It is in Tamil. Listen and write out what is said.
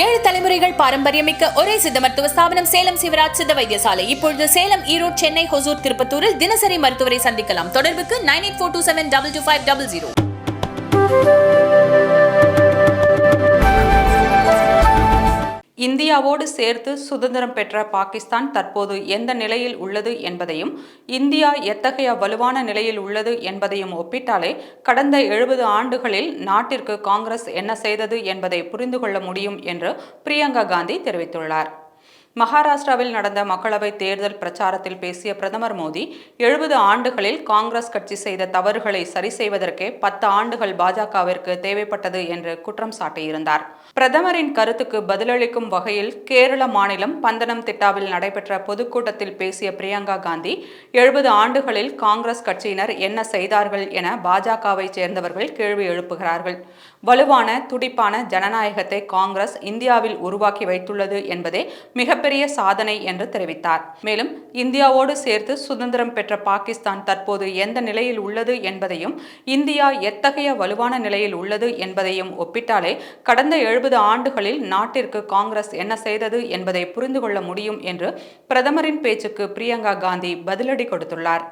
ஏழு தலைமுறைகள் பாரம்பரியமிக்க ஒரே சித்த மருத்துவ ஸ்தாபனம் சேலம் சிவராஜ் சித்த வைத்தியசாலை. இப்பொழுது சேலம் ஈரோடு சென்னை ஹொசூர் திருப்பத்தூரில் தினசரி மருத்துவரை சந்திக்கலாம். தொடர்புக்கு nine eight four two seven double two five double zero. இந்தியாவோடு சேர்த்து சுதந்திரம் பெற்ற பாகிஸ்தான் தற்போது எந்த நிலையில் உள்ளது என்பதையும் இந்தியா எத்தகைய வலுவான நிலையில் உள்ளது என்பதையும் ஒப்பிட்டாலே கடந்த எழுபது ஆண்டுகளில் நாட்டிற்கு காங்கிரஸ் என்ன செய்தது என்பதை புரிந்து கொள்ள முடியும் என்று பிரியங்கா காந்தி தெரிவித்துள்ளார். மகாராஷ்டிராவில் நடந்த மக்களவைத் தேர்தல் பிரச்சாரத்தில் பேசிய பிரதமர் மோடி எழுபது ஆண்டுகளில் காங்கிரஸ் கட்சி செய்த தவறுகளை சரி செய்வதற்கே பத்து ஆண்டுகள் பாஜகவிற்கு தேவைப்பட்டது என்று குற்றம் சாட்டியிருந்தார். பிரதமரின் கருத்துக்கு பதிலளிக்கும் வகையில் கேரள மாநிலம் பந்தனம் திட்டாவில் நடைபெற்ற பொதுக்கூட்டத்தில் பேசிய பிரியங்கா காந்தி எழுபது ஆண்டுகளில் காங்கிரஸ் கட்சியினர் என்ன செய்தார்கள் என பாஜகவை சேர்ந்தவர்கள் கேள்வி எழுப்புகிறார்கள். வலுவான துடிப்பான ஜனநாயகத்தை காங்கிரஸ் இந்தியாவில் உருவாக்கி வைத்துள்ளது என்பதே மிக மிகப்பெரிய சாதனை என்று தெரிவித்தார். மேலும் இந்தியாவோடு சேர்த்து சுதந்திரம் பெற்ற பாகிஸ்தான் தற்போது எந்த நிலையில் உள்ளது என்பதையும் இந்தியா எத்தகைய வலுவான நிலையில் உள்ளது என்பதையும் ஒப்பிட்டாலே கடந்த எழுபது ஆண்டுகளில் நாட்டிற்கு காங்கிரஸ் என்ன செய்தது என்பதை புரிந்து கொள்ள முடியும் என்று பிரதமரின் பேச்சுக்கு பிரியங்கா காந்தி பதிலடி கொடுத்துள்ளார்.